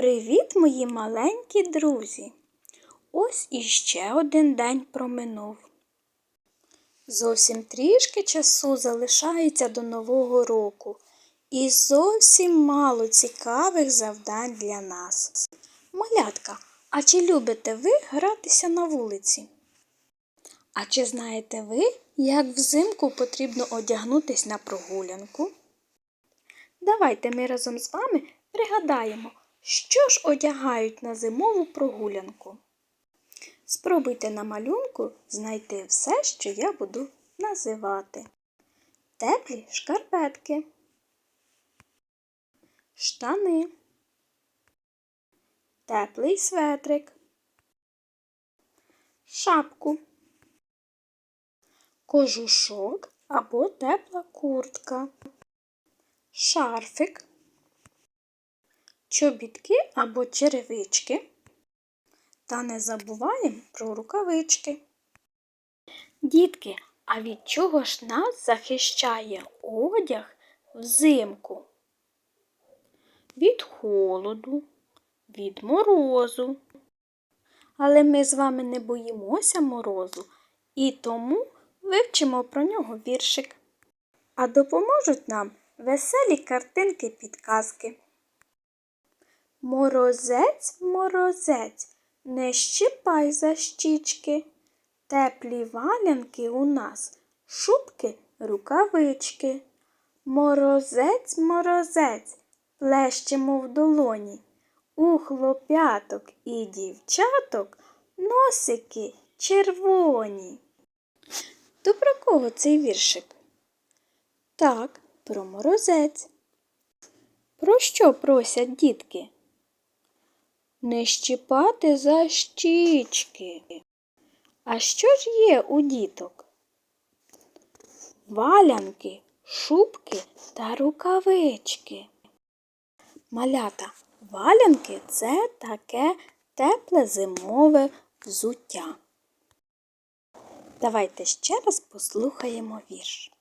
Привіт, мої маленькі друзі! Ось іще один день проминув. Зовсім трішки часу залишається до Нового року, і зовсім мало цікавих завдань для нас. Малятка, а чи любите ви гратися на вулиці? А чи знаєте ви, як взимку потрібно одягнутись на прогулянку? Давайте ми разом з вами пригадаємо, що ж одягають на зимову прогулянку. Спробуйте на малюнку знайти все, що я буду називати. Теплі шкарпетки, штани, теплий светрик, шапку, кожушок або тепла куртка, шарфик, чобітки або черевички. Та не забуваємо про рукавички. Дітки, а від чого ж нас захищає одяг взимку? Від холоду, від морозу. Але ми з вами не боїмося морозу і тому вивчимо про нього віршик. А допоможуть нам веселі картинки підказки. Морозець, морозець, не щипай за щічки. Теплі валянки у нас, шубки, рукавички. Морозець, морозець, плещемо в долоні. У хлоп'яток і дівчаток носики червоні. То про кого цей віршик? Так, про морозець. Про що просять дітки? Не щіпати за щічки. А що ж є у діток? Валянки, шубки та рукавички. Малята, валянки це таке тепле зимове взуття. Давайте ще раз послухаємо вірш.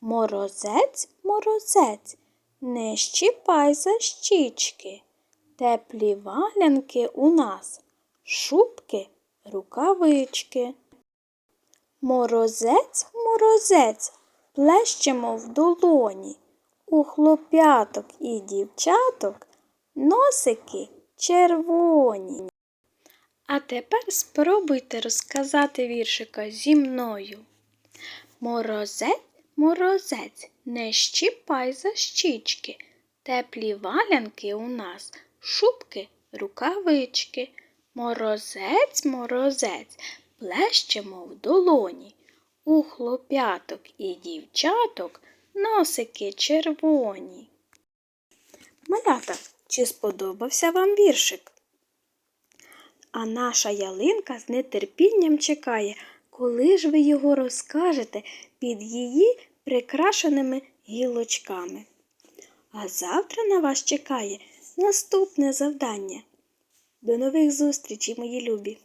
Морозець, морозець, не щіпай за щічки. Теплі валянки у нас, шубки, рукавички. Морозець, морозець, плещемо в долоні. У хлоп'яток і дівчаток носики червоні. А тепер спробуйте розказати віршика зі мною. Морозець, морозець, не щіпай за щічки. Теплі валянки у нас, шубки, рукавички. Морозець, морозець, плещемо в долоні. У хлоп'яток і дівчаток носики червоні. Малята, чи сподобався вам віршик? А наша ялинка з нетерпінням чекає, коли ж ви його розкажете під її прикрашеними гілочками. А завтра на вас чекає наступне завдання. До нових зустрічей, мої любі!